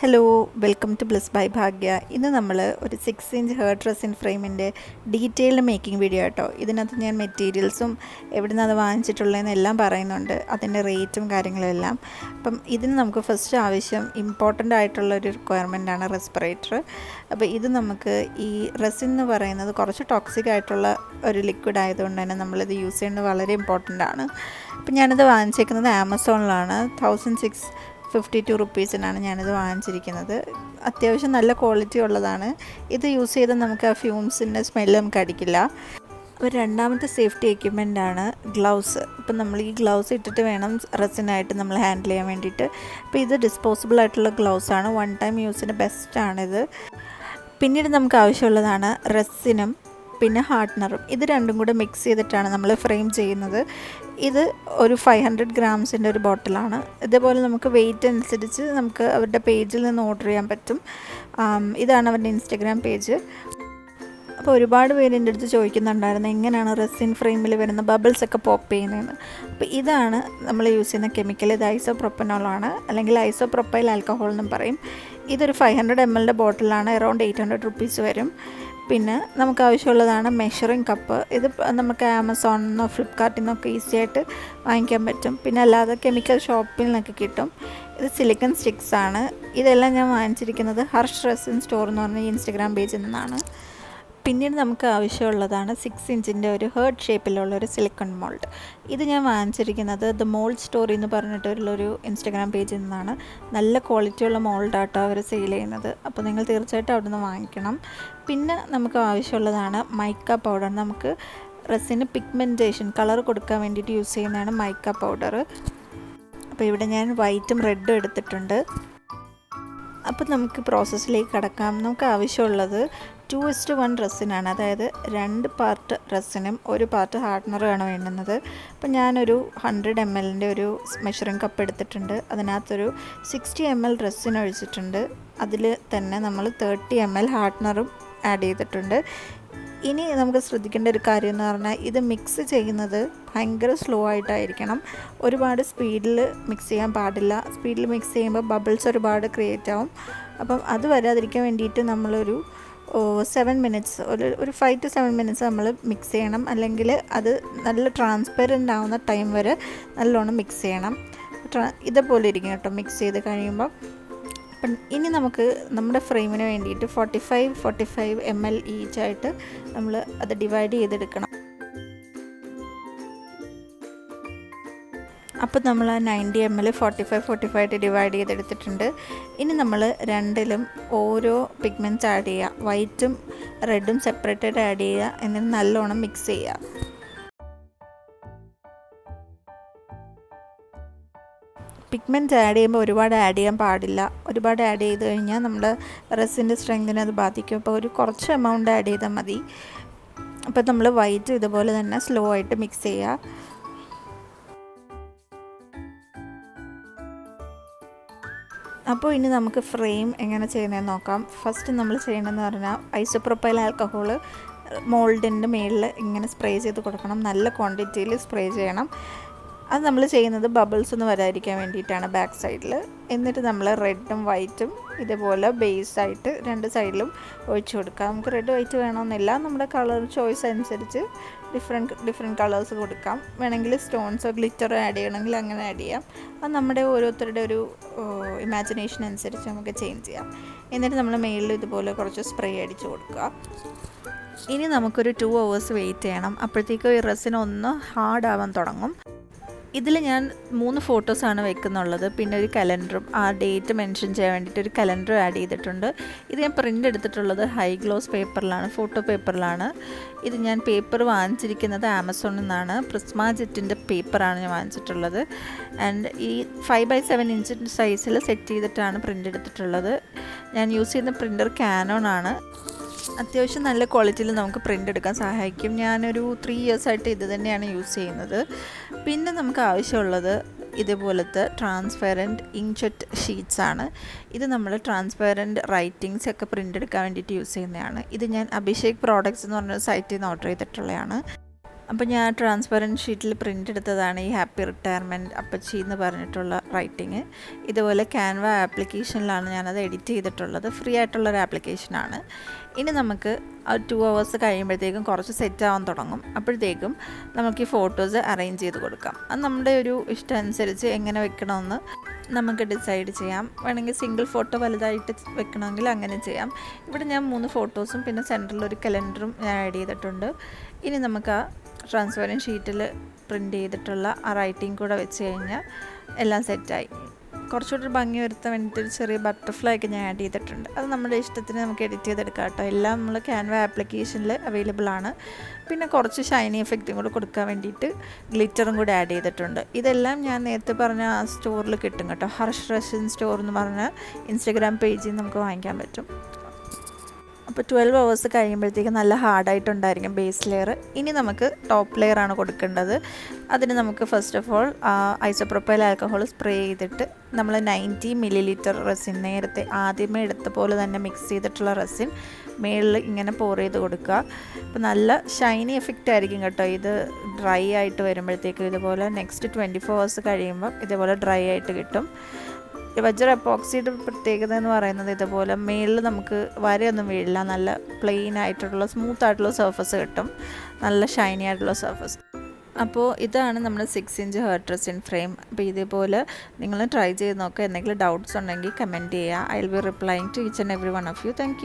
Hello welcome to bless by Bhagya ഇന്ന് നമ്മൾ ഒരു സിക്സ് ഇഞ്ച് ഹെയർ ഡ്രസ്സിൻ ഫ്രെയിമിന്റെ ഡീറ്റെയിൽഡ് മേക്കിംഗ് വീഡിയോ കേട്ടോ ഇതിനകത്ത് ഞാൻ മെറ്റീരിയൽസും എവിടെ നിന്ന് അത് വാങ്ങിച്ചിട്ടുള്ളതെന്ന് എല്ലാം പറയുന്നുണ്ട്. അതിന്റെ റേറ്റും കാര്യങ്ങളും എല്ലാം അപ്പം ഇതിന് നമുക്ക് ഫസ്റ്റ് ആവശ്യം ഇമ്പോർട്ടന്റ് ആയിട്ടുള്ള ഒരു റിക്വയർമെന്റ് ആണ് റെസ്പിറേറ്റർ അപ്പോൾ ഇത് നമുക്ക് ഈ റെസിൻ എന്ന് പറയുന്നത് കുറച്ച് ടോക്സിക് ആയിട്ടുള്ള ഒരു ലിക്വിഡ് ആയതുകൊണ്ട് തന്നെ നമ്മളിത് യൂസ് ചെയ്യുന്നത് വളരെ ഇമ്പോർട്ടന്റ് ആണ്. അപ്പം ഞാനിത് വാങ്ങിച്ചേക്കുന്നത് ആമസോണിലാണ് തൗസൻഡ് സിക്സ് ഫിഫ്റ്റി ടു റുപ്പീസിനാണ് ഞാനിത് വാങ്ങിച്ചിരിക്കുന്നത്. അത്യാവശ്യം നല്ല ക്വാളിറ്റി ഉള്ളതാണ്. ഇത് യൂസ് ചെയ്ത് നമുക്ക് ആ ഫ്യൂംസിന്റെ സ്മെല്ല് നമുക്ക് അടിക്കില്ല. അപ്പോൾ രണ്ടാമത്തെ സേഫ്റ്റി എക്യുപ്മെന്റ് ആണ് ഗ്ലൗസ്. ഇപ്പം നമ്മൾ ഈ ഗ്ലൗസ് ഇട്ടിട്ട് വേണം റെസിനായിട്ട് നമ്മൾ ഹാൻഡിൽ ചെയ്യാൻ വേണ്ടിയിട്ട്. അപ്പോൾ ഇത് ഡിസ്പോസിബിൾ ആയിട്ടുള്ള ഗ്ലൗസ് ആണ്. വൺ ടൈം യൂസിന് ബെസ്റ്റാണിത് പിന്നീട് നമുക്ക് ആവശ്യമുള്ളതാണ് റെസിനും പിന്നെ ഹാർട്ട്നറും. ഇത് രണ്ടും കൂടെ മിക്സ് ചെയ്തിട്ടാണ് നമ്മൾ ഫ്രെയിം ചെയ്യുന്നത്. ഇത് ഒരു ഫൈവ് ഹൺഡ്രഡ് ഗ്രാംസിന്റെ ഒരു ബോട്ടിലാണ്. ഇതേപോലെ നമുക്ക് വെയിറ്റ് അനുസരിച്ച് നമുക്ക് അവരുടെ പേജിൽ നിന്ന് ഓർഡർ ചെയ്യാൻ പറ്റും. ഇതാണ് അവരുടെ ഇൻസ്റ്റഗ്രാം പേജ് അപ്പോൾ ഒരുപാട് പേര് എന്റെ അടുത്ത് ചോദിക്കുന്നുണ്ടായിരുന്നു എങ്ങനെയാണ് റെസിൻ ഫ്രെയിമിൽ വരുന്ന ബബിൾസ് ഒക്കെ പോപ്പ് ചെയ്യുന്നതെന്ന്? അപ്പോൾ ഇതാണ് നമ്മൾ യൂസ് ചെയ്യുന്ന കെമിക്കൽ ഇത് ഐസോപ്രൊപ്പനോളാണ് അല്ലെങ്കിൽ ഐസോപ്രൊപ്പൈൽ ആൽക്കഹോൾ എന്നും പറയും. ഇതൊരു ഫൈവ് ഹൺഡ്രഡ് എം എല്ലിന്റെ ബോട്ടിലാണ് എറൗണ്ട് എയ്റ്റ് ഹൺഡ്രഡ് റുപ്പീസ് വരും. പിന്നെ നമുക്ക് ആവശ്യമുള്ളതാണ് മെഷറിംഗ് കപ്പ് ഇത് നമുക്ക് ആമസോണിൽ നിന്നോ ഫ്ലിപ്കാർട്ടിൽ നിന്നൊക്കെ ഈസി ആയിട്ട് വാങ്ങിക്കാൻ പറ്റും. പിന്നെ അല്ലാതെ കെമിക്കൽ ഷോപ്പിൽ നിന്നൊക്കെ കിട്ടും. ഇത് സിലിക്കൺ സ്റ്റിക്സ് ആണ്. ഇതെല്ലാം ഞാൻ വാങ്ങിച്ചിരിക്കുന്നത് ഹർഷ് റെസിൻ സ്റ്റോർ എന്ന് പറഞ്ഞ ഇൻസ്റ്റഗ്രാം പേജിൽ നിന്നാണ്. പിന്നീട് നമുക്ക് ആവശ്യമുള്ളതാണ് സിക്സ് ഇഞ്ചിന്റെ ഒരു ഹേർട്ട് ഷേപ്പിലുള്ള ഒരു സിലിക്കൺ മോൾഡ് ഇത് ഞാൻ വാങ്ങിച്ചിരിക്കുന്നത് ദ മോൾഡ് സ്റ്റോറി എന്ന് പറഞ്ഞിട്ടുള്ളൊരു ഇൻസ്റ്റഗ്രാം പേജിൽ നിന്നാണ്. നല്ല ക്വാളിറ്റിയുള്ള മോൾഡാട്ടോ അവർ സെയിൽ ചെയ്യുന്നത്. അപ്പോൾ നിങ്ങൾ തീർച്ചയായിട്ടും അവിടെ നിന്ന് വാങ്ങിക്കണം. പിന്നെ നമുക്ക് ആവശ്യമുള്ളതാണ് മൈക്ക പൗഡർ നമുക്ക് ഡ്രസ്സിന് പിഗ്മെന്റേഷൻ കളർ കൊടുക്കാൻ വേണ്ടിയിട്ട് യൂസ് ചെയ്യുന്നതാണ് മൈക്ക പൗഡർ അപ്പോൾ ഇവിടെ ഞാൻ വൈറ്റും റെഡും എടുത്തിട്ടുണ്ട്. അപ്പോൾ നമുക്ക് പ്രോസസ്സിലേക്ക് കടക്കാം. നമുക്ക് ആവശ്യമുള്ളത് ടു ഇസ്റ്റ് വൺ റെസിനാണ് അതായത് രണ്ട് പാർട്ട് റെസിനും ഒരു പാർട്ട് ഹാർഡ്നറുമാണ് വേണ്ടുന്നത്. അപ്പോൾ ഞാനൊരു ഹൺഡ്രഡ് എം എല്ലിന്റെ ഒരു മെഷറിംഗ് കപ്പ് എടുത്തിട്ടുണ്ട്. അതിനകത്തൊരു സിക്സ്റ്റി എം എൽ റെസിൻ ഒഴിച്ചിട്ടുണ്ട്. അതിൽ തന്നെ നമ്മൾ തേർട്ടി എം എൽ ഹാർഡ്നറും ആഡ് ചെയ്തിട്ടുണ്ട്. ഇനി നമുക്ക് ശ്രദ്ധിക്കേണ്ട ഒരു കാര്യം എന്ന് പറഞ്ഞാൽ ഇത് മിക്സ് ചെയ്യുന്നത് ഭയങ്കര സ്ലോ ആയിട്ടായിരിക്കണം. ഒരുപാട് സ്പീഡിൽ മിക്സ് ചെയ്യാൻ പാടില്ല. സ്പീഡിൽ മിക്സ് ചെയ്യുമ്പോൾ ബബിൾസ് ഒരുപാട് ക്രിയേറ്റ് ആവും. അപ്പം അത് വരാതിരിക്കാൻ വേണ്ടിയിട്ട് നമ്മളൊരു സെവൻ മിനിറ്റ്സ് ഒരു ഒരു ഫൈവ് ടു സെവൻ മിനിറ്റ്സ് നമ്മൾ മിക്സ് ചെയ്യണം. അല്ലെങ്കിൽ അത് നല്ല ട്രാൻസ്പെറന്റ് ആവുന്ന ടൈം വരെ നല്ലോണം മിക്സ് ചെയ്യണം. ഇതേപോലെ ഇരിക്കും കേട്ടോ. മിക്സ് ചെയ്ത് കഴിയുമ്പോൾ അപ്പം ഇനി നമുക്ക് നമ്മുടെ ഫ്രെയിമിന് വേണ്ടിയിട്ട് forty five forty five M L each ആയിട്ട് നമ്മൾ അത് ഡിവൈഡ് ചെയ്തെടുക്കണം. അപ്പോൾ നമ്മൾ ninety M L forty five forty five ആയിട്ട് ഡിവൈഡ് ചെയ്തെടുത്തിട്ടുണ്ട്. ഇനി നമ്മൾ രണ്ടിലും ഓരോ പിഗ്മെന്റ്സ് ആഡ് ചെയ്യുക. വൈറ്റും റെഡും സെപ്പറേറ്റായിട്ട് ആഡ് ചെയ്യുക. എന്നിട്ട് നല്ലോണം മിക്സ് ചെയ്യുക. പിഗ്മെന്റ് ആഡ് ചെയ്യുമ്പോൾ ഒരുപാട് ആഡ് ചെയ്യാൻ പാടില്ല. ഒരുപാട് ആഡ് ചെയ്ത് കഴിഞ്ഞാൽ നമ്മുടെ റെസിന്റെ സ്ട്രെങ്തിനെ അത് ബാധിക്കും. അപ്പോൾ ഒരു കുറച്ച് എമൗണ്ട് ആഡ് ചെയ്താൽ മതി. അപ്പോൾ നമ്മൾ വൈറ്റ് ഇതുപോലെ തന്നെ സ്ലോ ആയിട്ട് മിക്സ് ചെയ്യുക. അപ്പോൾ ഇനി നമുക്ക് ഫ്രെയിം എങ്ങനെ ചെയ്യുന്നതെന്ന് നോക്കാം. ഫസ്റ്റ് നമ്മൾ ചെയ്യേണ്ടതെന്ന് പറഞ്ഞാൽ ഐസോപ്രൊപ്പൈൽ ആൽക്കഹോൾ മോൾഡിന്റെ മേളിൽ ഇങ്ങനെ സ്പ്രേ ചെയ്ത് കൊടുക്കണം. നല്ല ക്വാണ്ടിറ്റിയിൽ സ്പ്രേ ചെയ്യണം. അത് നമ്മൾ ചെയ്യുന്നത് ബബിൾസ് ഒന്നും വരാതിരിക്കാൻ വേണ്ടിയിട്ടാണ് ബാക്ക് സൈഡിൽ എന്നിട്ട് നമ്മൾ റെഡും വൈറ്റും ഇതുപോലെ ബേസ് ആയിട്ട് രണ്ട് സൈഡിലും ഒഴിച്ചു കൊടുക്കാം നമുക്ക് റെഡ് വൈറ്റ് വേണമെന്നില്ല. നമ്മുടെ കളർ ചോയ്സ് അനുസരിച്ച് ഡിഫറെന്റ് ഡിഫറെന്റ് കളേഴ്സ് കൊടുക്കാം. വേണമെങ്കിൽ സ്റ്റോൺസോ ഗ്ലിറ്ററോ ആഡ് ചെയ്യണമെങ്കിൽ അങ്ങനെ ആഡ് ചെയ്യാം. അത് നമ്മുടെ ഓരോരുത്തരുടെ ഒരു ഇമാജിനേഷൻ അനുസരിച്ച് നമുക്ക് ചേഞ്ച് ചെയ്യാം. എന്നിട്ട് നമ്മൾ മെയിലിൽ ഇതുപോലെ കുറച്ച് സ്പ്രേ അടിച്ച് കൊടുക്കുക. ഇനി നമുക്കൊരു ടു അവേഴ്സ് വെയിറ്റ് ചെയ്യണം. അപ്പോഴത്തേക്കും ഈ റെസിന് ഒന്ന് ഹാർഡ് ആവാൻ തുടങ്ങും. ഇതിൽ ഞാൻ മൂന്ന് ഫോട്ടോസാണ് വെക്കുന്നുള്ളത്. പിന്നെ ഒരു കലണ്ടറും ആ ഡേറ്റ് മെൻഷൻ ചെയ്യാൻ വേണ്ടിയിട്ട് ഒരു കലണ്ടർ ആഡ് ചെയ്തിട്ടുണ്ട്. ഇത് ഞാൻ പ്രിന്റ് എടുത്തിട്ടുള്ളത് ഹൈ ഗ്ലോസ് പേപ്പറിലാണ് ഫോട്ടോ പേപ്പറിലാണ് ഇത് ഞാൻ പേപ്പർ വാങ്ങിച്ചിരിക്കുന്നത് ആമസോണിൽ നിന്നാണ്. പ്രിസ്മ ജെറ്റിന്റെ പേപ്പറാണ് ഞാൻ വാങ്ങിച്ചിട്ടുള്ളത്. ആൻഡ് ഈ ഫൈവ് ബൈ സെവൻ ഇഞ്ച് സൈസിൽ സെറ്റ് ചെയ്തിട്ടാണ് പ്രിന്റ് എടുത്തിട്ടുള്ളത്. ഞാൻ യൂസ് ചെയ്യുന്ന പ്രിന്റർ കാനോൺ ആണ്. അത്യാവശ്യം നല്ല ക്വാളിറ്റിയിൽ നമുക്ക് പ്രിന്റ് എടുക്കാൻ സഹായിക്കും. ഞാനൊരു ത്രീ ഇയേഴ്സായിട്ട് ഇത് തന്നെയാണ് യൂസ് ചെയ്യുന്നത്. പിന്നെ നമുക്ക് ആവശ്യമുള്ളത് ഇതുപോലത്തെ ട്രാൻസ്പെറന്റ് ഇങ്ക്ജെറ്റ് ഷീറ്റ്സ് ആണ്. ഇത് നമ്മൾ ട്രാൻസ്പെറന്റ് റൈറ്റിങ്സ് ഒക്കെ പ്രിന്റ് എടുക്കാൻ വേണ്ടിയിട്ട് യൂസ് ചെയ്യുന്നതാണ്. ഇത് ഞാൻ അഭിഷേക് പ്രോഡക്റ്റ്സ് എന്ന് പറഞ്ഞ സൈറ്റിൽ നിന്ന് ഓർഡർ ചെയ്തിട്ടുള്ളതാണ്. അപ്പോൾ ഞാൻ ട്രാൻസ്പെറന്റ് ഷീറ്റിൽ പ്രിന്റ് എടുത്തതാണ് ഈ ഹാപ്പി റിട്ടയർമെന്റ് അപ്പച്ചി എന്ന് പറഞ്ഞിട്ടുള്ള റൈറ്റിങ് ഇതുപോലെ ക്യാൻവ ആപ്ലിക്കേഷനിലാണ് ഞാനത് എഡിറ്റ് ചെയ്തിട്ടുള്ളത്. ഫ്രീ ആയിട്ടുള്ളൊരു ആപ്ലിക്കേഷനാണ് ഇനി നമുക്ക് ആ ടു അവേഴ്സ് കഴിയുമ്പോഴത്തേക്കും കുറച്ച് സെറ്റ് ആവാൻ തുടങ്ങും. അപ്പോഴത്തേക്കും നമുക്ക് ഈ ഫോട്ടോസ് അറേഞ്ച് ചെയ്ത് കൊടുക്കാം. അത് നമ്മുടെ ഒരു ഇഷ്ടം അനുസരിച്ച് എങ്ങനെ വെക്കണമെന്ന് നമുക്ക് ഡിസൈഡ് ചെയ്യാം. വേണമെങ്കിൽ സിംഗിൾ ഫോട്ടോ വലുതായിട്ട് വെക്കണമെങ്കിൽ അങ്ങനെ ചെയ്യാം. ഇവിടെ ഞാൻ മൂന്ന് ഫോട്ടോസും പിന്നെ സെന്ററിൽ ഒരു കലണ്ടറും ഞാൻ ആഡ് ചെയ്തിട്ടുണ്ട്. ഇനി നമുക്ക് ആ ട്രാൻസ്പെറന്റ് ഷീറ്റിൽ പ്രിന്റ് ചെയ്തിട്ടുള്ള ആ റൈറ്റിംഗ് കൂടെ വെച്ച് കഴിഞ്ഞാൽ എല്ലാം സെറ്റായി കുറച്ചുകൂടി ഭംഗി വരുത്താൻ വേണ്ടിയിട്ട് ഒരു ചെറിയ ബട്ടർഫ്ലൈ ഒക്കെ ഞാൻ ആഡ് ചെയ്തിട്ടുണ്ട്. അത് നമ്മുടെ ഇഷ്ടത്തിന് നമുക്ക് എഡിറ്റ് ചെയ്തെടുക്കാം കേട്ടോ. എല്ലാം നമ്മൾ ക്യാൻവ ആപ്ലിക്കേഷനിൽ അവൈലബിൾ ആണ്. പിന്നെ കുറച്ച് ഷൈനി എഫക്റ്റും കൂടെ കൊടുക്കാൻ വേണ്ടിയിട്ട് ഗ്ലിറ്ററും കൂടി ആഡ് ചെയ്തിട്ടുണ്ട്. ഇതെല്ലാം ഞാൻ നേരത്തെ പറഞ്ഞ ആ സ്റ്റോറിൽ കിട്ടും കേട്ടോ. ഹർഷ് റഷ്യൻ സ്റ്റോർ എന്ന് പറഞ്ഞ ഇൻസ്റ്റഗ്രാം പേജിൽ നമുക്ക് വാങ്ങിക്കാൻ പറ്റും. അപ്പോൾ ട്വൽവ് അവേഴ്സ് കഴിയുമ്പോഴത്തേക്ക് നല്ല ഹാർഡായിട്ടുണ്ടായിരിക്കും ബേസ് ലെയർ ഇനി നമുക്ക് ടോപ്പ് ലെയർ ആണ് കൊടുക്കേണ്ടത്. അതിന് നമുക്ക് first of all isopropyl alcohol spray ചെയ്തിട്ട് നമ്മൾ നയന്റി മില്ലി ലിറ്റർ റെസിൻ നേരത്തെ ആദ്യമേ എടുത്ത പോലെ തന്നെ മിക്സ് ചെയ്തിട്ടുള്ള റെസിൻ മേളിൽ ഇങ്ങനെ പോർ ചെയ്ത് കൊടുക്കുക. അപ്പോൾ നല്ല ഷൈനി എഫക്റ്റ് ആയിരിക്കും കേട്ടോ. ഇത് ഡ്രൈ ആയിട്ട് വരുമ്പോഴത്തേക്കും ഇതുപോലെ നെക്സ്റ്റ് ട്വന്റി ഫോർ അവേഴ്സ് കഴിയുമ്പോൾ ഇതേപോലെ ഡ്രൈ ആയിട്ട് കിട്ടും. വജ്ര എപ്പോക്സിയുടെ പ്രത്യേകത എന്ന് പറയുന്നത് ഇതുപോലെ മേളിൽ നമുക്ക് വരയൊന്നും വീഴില്ല. നല്ല പ്ലെയിൻ ആയിട്ടുള്ള സ്മൂത്ത് ആയിട്ടുള്ള സർഫസ് കിട്ടും. നല്ല ഷൈനി ആയിട്ടുള്ള സർഫസ് അപ്പോൾ ഇതാണ് നമ്മുടെ six inch hair dressing frame അപ്പോൾ ഇതേപോലെ നിങ്ങൾ ട്രൈ ചെയ്ത് നോക്കുക എന്തെങ്കിലും ഡൗട്ട്സ് ഉണ്ടെങ്കിൽ കമന്റ് ചെയ്യുക. I will be replying to each and every one of you thank